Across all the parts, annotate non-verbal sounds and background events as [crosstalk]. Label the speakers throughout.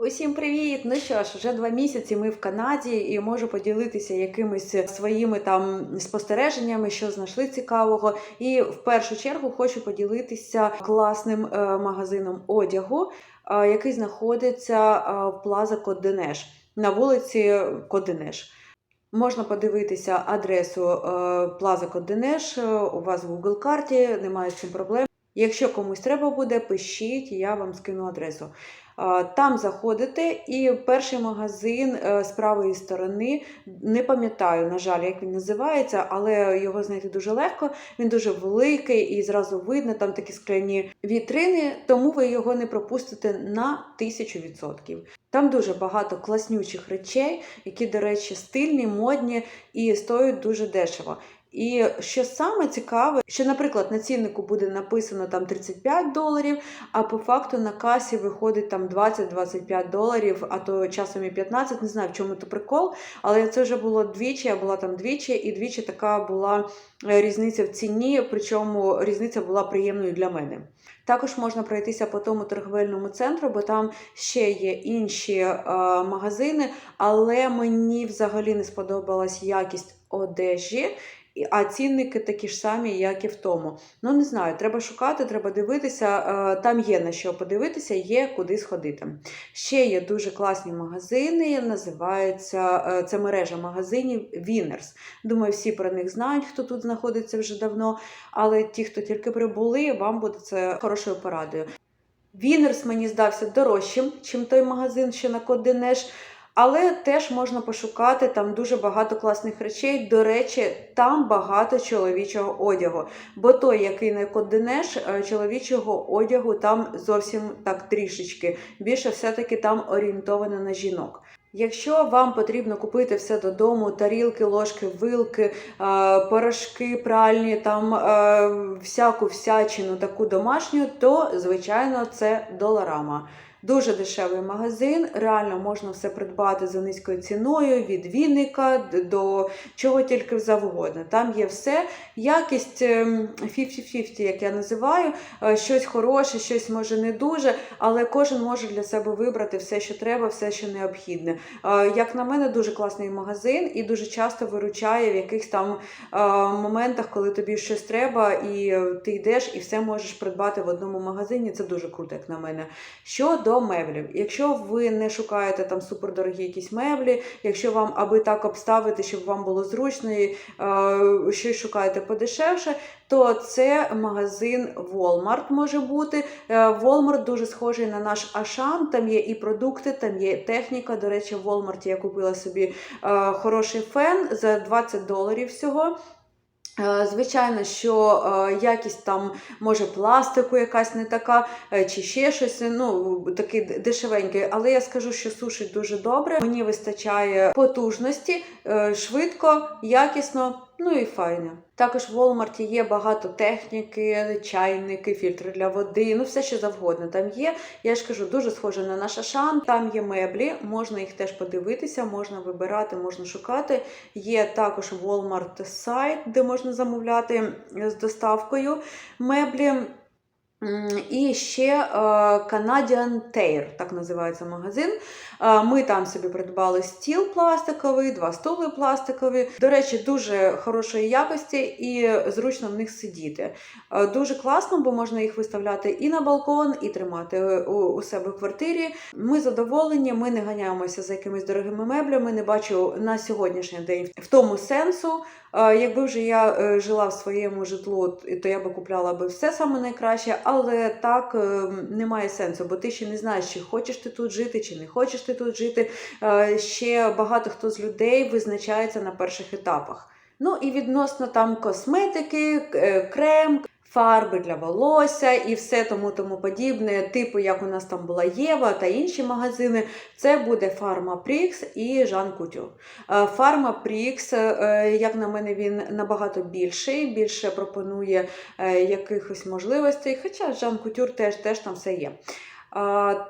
Speaker 1: Усім привіт! Ну що ж, вже два місяці ми в Канаді і можу поділитися якимись своїми там спостереженнями, що знайшли цікавого. І в першу чергу хочу поділитися класним е, магазином одягу, е, який знаходиться е, в Плаза Коденеш на вулиці Коденеш. Можна подивитися адресу Плаза Коденеш у вас в Google карті, немає цим проблем. Якщо комусь треба буде, пишіть, я вам скину адресу. Там заходите, і перший магазин е, з правої сторони, не пам'ятаю, на жаль, як він називається, але його знайти дуже легко. Він дуже великий і зразу видно, там такі скляні вітрини, тому ви його не пропустите на тисячу відсотків. Там дуже багато класнючих речей, які, до речі, стильні, модні і стоять дуже дешево. І що саме цікаве, що, наприклад, на ціннику буде написано там 35 доларів, а по факту на касі виходить там 20-25 доларів, а то часом і 15, не знаю, в чому то прикол. Але це вже було двічі, я була там двічі, і двічі така була е, різниця в ціні, причому різниця була приємною для мене. Також можна пройтися по тому торговельному центру, бо там ще є інші е, магазини, але мені взагалі не сподобалась якість одежі. А цінники такі ж самі, як і в тому. Ну, не знаю, треба шукати, треба дивитися. е, Там є на що подивитися, є куди сходити. Ще є дуже класні магазини. Називається е, це мережа магазинів Winners. Думаю, всі про них знають, хто тут знаходиться вже давно. Але ті, хто тільки прибули, вам буде це хорошою порадою. Winners мені здався дорожчим, чим той магазин, що на Коденеш. Але теж можна пошукати там дуже багато класних речей. До речі, там багато чоловічого одягу. Бо той, який на Коденеш, е, чоловічого одягу там зовсім так трішечки. Більше все-таки там орієнтовано на жінок. Якщо вам потрібно купити все додому, тарілки, ложки, вилки, е, порошки пральні, там е, всяку всячину таку домашню, то звичайно це доларама. Дуже дешевий магазин, реально можна все придбати за низькою ціною, від вінника до чого тільки завгодно. Там є все. Якість ем, 50-50, як я називаю, Е, щось хороше, щось може не дуже, але кожен може для себе вибрати все, що треба, все, що необхідне. Е, Як на мене, дуже класний магазин і дуже часто виручає в якихось там е, моментах, коли тобі щось треба, і ти йдеш і все можеш придбати в одному магазині. Це дуже круто, як на мене. Щодо меблів, якщо ви не шукаєте там супердорогі якісь меблі, якщо вам аби так обставити, щоб вам було зручно, і е, щось шукаєте подешевше, то це магазин Walmart може бути. Е, Walmart дуже схожий на наш Ашан. Там є і продукти, там є техніка. До речі, в Walmart я купила собі е, хороший фен за 20 доларів всього. Е, Звичайно, що е, якість там може пластику якась не така, е, чи ще щось, ну таке дешевеньке. Але я скажу, що сушить дуже добре. Мені вистачає потужності, швидко, якісно, ну і файне. Також в Walmart є багато техніки, чайники, фільтри для води, ну все що завгодно там є. Я ж кажу, дуже схоже на наш Ашан. Там є меблі, можна їх теж подивитися, можна вибирати, можна шукати. Є також Walmart сайт, де можна замовляти з доставкою меблі. І ще е, Canadian Tire, так називається магазин. Е, Ми там собі придбали стіл пластиковий, два стули пластикові. До речі, дуже хорошої якості і зручно в них сидіти. Е, Дуже класно, бо можна їх виставляти і на балкон, і тримати у, себе в квартирі. Ми задоволені, ми не ганяємося за якимись дорогими меблями. Не бачу на сьогоднішній день в тому сенсу. Якби вже я жила в своєму житлу, то я би купляла би все саме найкраще, але так е, немає сенсу, бо ти ще не знаєш, чи хочеш ти тут жити, чи не хочеш ти тут жити. Е, Ще багато хто з людей визначається на перших етапах. Ну і відносно там косметики, е, крем. Фарби для волосся і все тому тому подібне, типу як у нас там була Єва та інші магазини, це буде Pharma Prix і. Е, Pharma Prix, е, як на мене, він набагато більший, більше пропонує е, якихось можливостей, хоча Jean Couture теж, теж там все є. Е,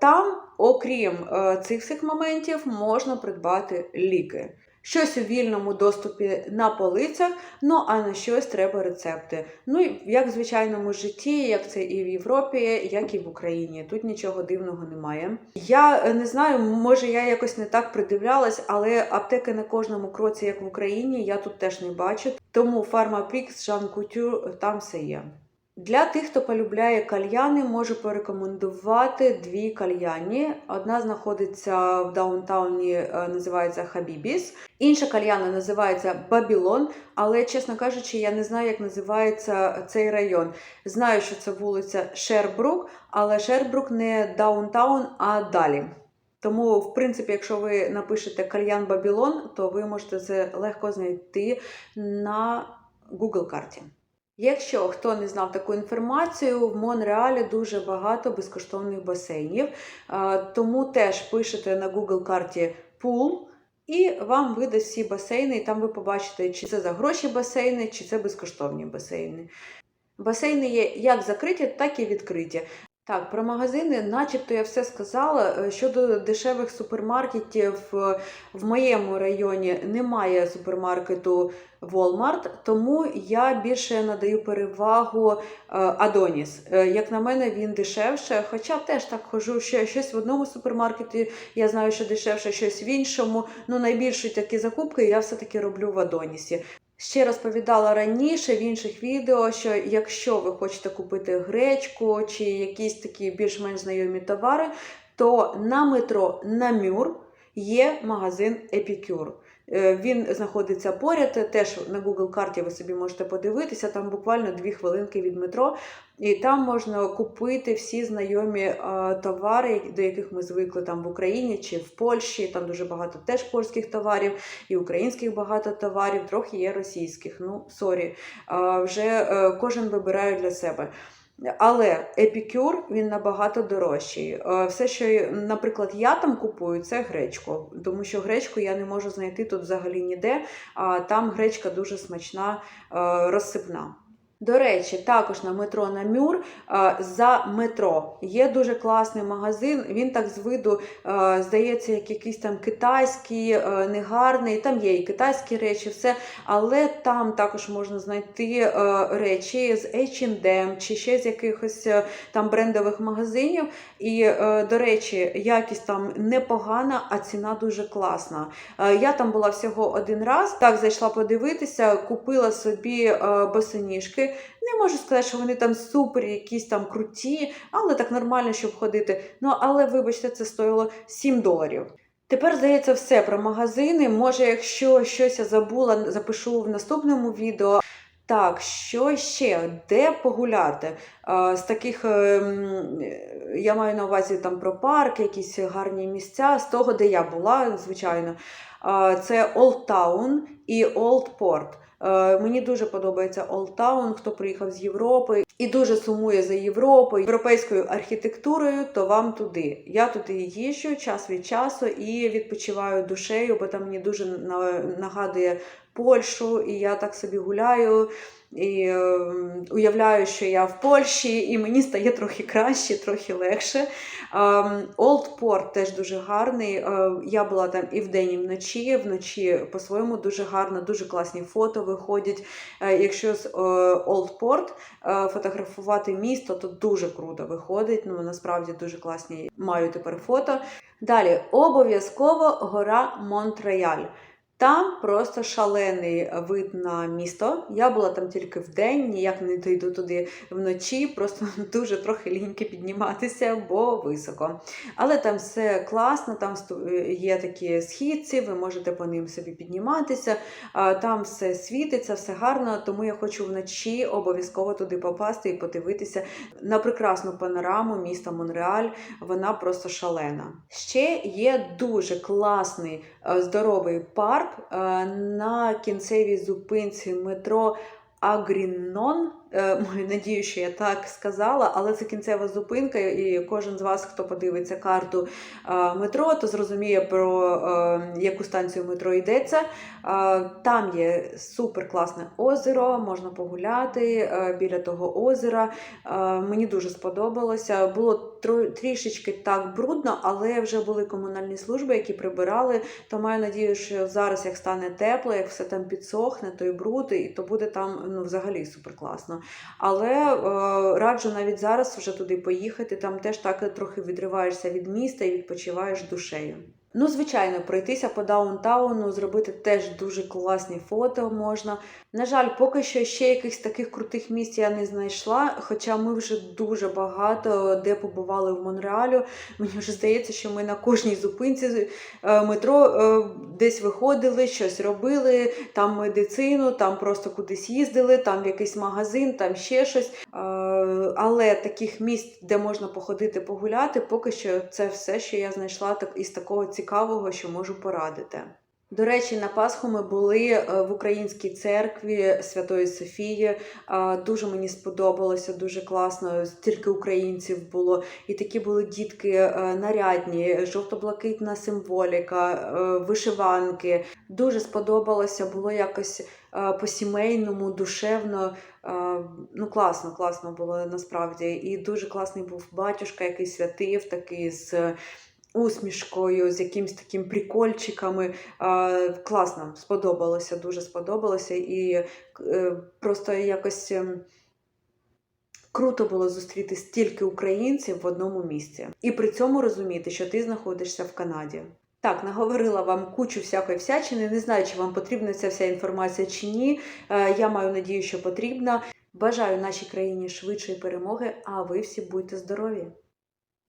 Speaker 1: Там, окрім е, цих всіх моментів, можна придбати ліки. Щось у вільному доступі на полицях, ну а на щось треба рецепти. Ну як в звичайному житті, як це і в Європі, як і в Україні. Тут нічого дивного немає. Я е, не знаю, може я якось не так придивлялась, але аптеки на кожному кроці, як в Україні, я тут теж не бачу. Тому Pharmaprix, Jean Couture, там все є. Для тих, хто полюбляє кальяни, можу порекомендувати дві кальяні. Одна знаходиться в даунтауні, е, називається Хабібіс. Інша кальяна називається Бабілон, але, чесно кажучи, я не знаю, як називається цей район. Знаю, що це вулиця Шербрук, але Шербрук не даунтаун, а далі. Тому, в принципі, якщо ви напишете кальян Бабілон, то ви можете це легко знайти на Google карті. Якщо хто не знав таку інформацію, в Монреалі дуже багато безкоштовних басейнів, Е, тому теж пишете на Google карті пул. І вам видасть всі басейни, і там ви побачите, чи це за гроші басейни, чи це безкоштовні басейни. Басейни є як закриті, так і відкриті. Так, про магазини, начебто я все сказала. Е, Щодо дешевих супермаркетів, е, в моєму районі немає супермаркету Walmart, тому я більше надаю перевагу Adonis. Е, Як на мене, він дешевше. Хоча теж так хожу, що щось в одному супермаркеті, я знаю, що дешевше, щось в іншому. Ну, найбільші такі закупки я все-таки роблю в Адонісі. Ще розповідала раніше в інших відео, що якщо ви хочете купити гречку чи якісь такі більш-менш знайомі товари, то на метро Намюр є магазин Епікюр. Е, Він знаходиться поряд, теж на Google карті ви собі можете подивитися, там буквально дві хвилинки від метро, і там можна купити всі знайомі товари, до яких ми звикли там в Україні чи в Польщі. Там дуже багато теж польських товарів, і українських багато товарів, трохи є російських. Ну, сорі, вже е, кожен вибирає для себе. Але епікюр він набагато дорожчий. Е, Все, що, наприклад, я там купую, це гречку, тому що гречку я не можу знайти тут взагалі ніде, а там гречка дуже смачна, е, розсипна. До речі, також на метро Намюр е, за метро є дуже класний магазин. Він так з виду е, здається, як якийсь там китайський, е, негарний. Там є і китайські речі, все. Але там також можна знайти речі з H&M чи ще з якихось там брендових магазинів. І, до речі, якість там непогана, а ціна дуже класна. Я там була всього один раз. Так зайшла подивитися, купила собі е, Не можу сказати, що вони там супер, якісь там круті, але так нормально, щоб ходити. Ну але вибачте, це стоїло 7 доларів. Тепер, здається, все про магазини. Може, якщо щось я забула, запишу в наступному відео. Так, що ще? Де погуляти? З таких, ем, я маю на увазі там про парк, якісь гарні місця, з того, де я була, звичайно. Це Old Town і Old Port. Е, Мені дуже подобається Олтаун, хто приїхав з Європи і дуже сумує за Європою, європейською архітектурою, то вам туди. Я туди їжджу час від часу і відпочиваю душею, бо там мені дуже на- нагадує Польщу, і я так собі гуляю. І е, уявляю, що я в Польщі, і мені стає трохи краще, трохи легше. Олд Порт теж дуже гарний. Е, Я була там і вдень, і вночі. Вночі по-своєму дуже гарно, дуже класні фото виходять. Е, Якщо з Олд Порт фотографувати місто, то дуже круто виходить. Ну насправді дуже класні маю тепер фото. Далі обов'язково гора Монтреаль. Там просто шалений вид на місто. Я була там тільки вдень, ніяк не дійду туди вночі, просто [laughs] дуже трохи ліньки підніматися, бо високо. Але там все класно, там є такі східці, ви можете по ним собі підніматися. Там все світиться, все гарно, тому я хочу вночі обов'язково туди попасти і подивитися на прекрасну панораму міста Монреаль. Вона просто шалена. Ще є дуже класний е, здоровий парк е, на кінцевій зупинці метро Агрінон. Е, Маю надію, що я так сказала, але це кінцева зупинка, і кожен з вас, хто подивиться карту е, метро, то зрозуміє про е, яку станцію метро йдеться. Е, Там є супер класне озеро, можна погуляти е, біля того озера. Е, Мені дуже сподобалося. Було трішечки так брудно, але вже були комунальні служби, які прибирали. То маю надію, що зараз, як стане тепло, як все там підсохне, то і бруд, і то буде там ну, взагалі супер класно. Але е, раджу навіть зараз вже туди поїхати. Там теж так трохи відриваєшся від міста і відпочиваєш душею. Ну, звичайно, пройтися по даунтауну, зробити теж дуже класні фото можна. На жаль, поки що ще якихось таких крутих місць я не знайшла. Хоча ми вже дуже багато де побували в Монреалю. Мені вже здається, що ми на кожній зупинці е, метро е, десь виходили, щось робили, там медицину, там просто кудись їздили, там якийсь магазин, там ще щось. Е, Але таких місць, де можна походити, погуляти, поки що це все, що я знайшла так із такого цікавого, що можу порадити. До речі, на Пасху ми були е, в українській церкві Святої Софії. Е, Дуже мені сподобалося, дуже класно. Стільки українців було, і такі були дітки е, нарядні, жовто-блакитна символіка, вишиванки. Дуже сподобалося, було якось по-сімейному, душевно. Ну, класно, класно було насправді. І дуже класний був батюшка, який святив, такий з усмішкою, з якимсь таким прикольчиками. Класно, сподобалося, дуже сподобалося. І е, просто якось. ем, Круто було зустріти стільки українців в одному місці, і при цьому розуміти, що ти знаходишся в Канаді. Так, наговорила вам кучу всякої всячини. Не знаю, чи вам потрібна ця вся інформація чи ні. Е, Я маю надію, що потрібна. Бажаю нашій країні швидшої перемоги, а ви всі будьте здорові!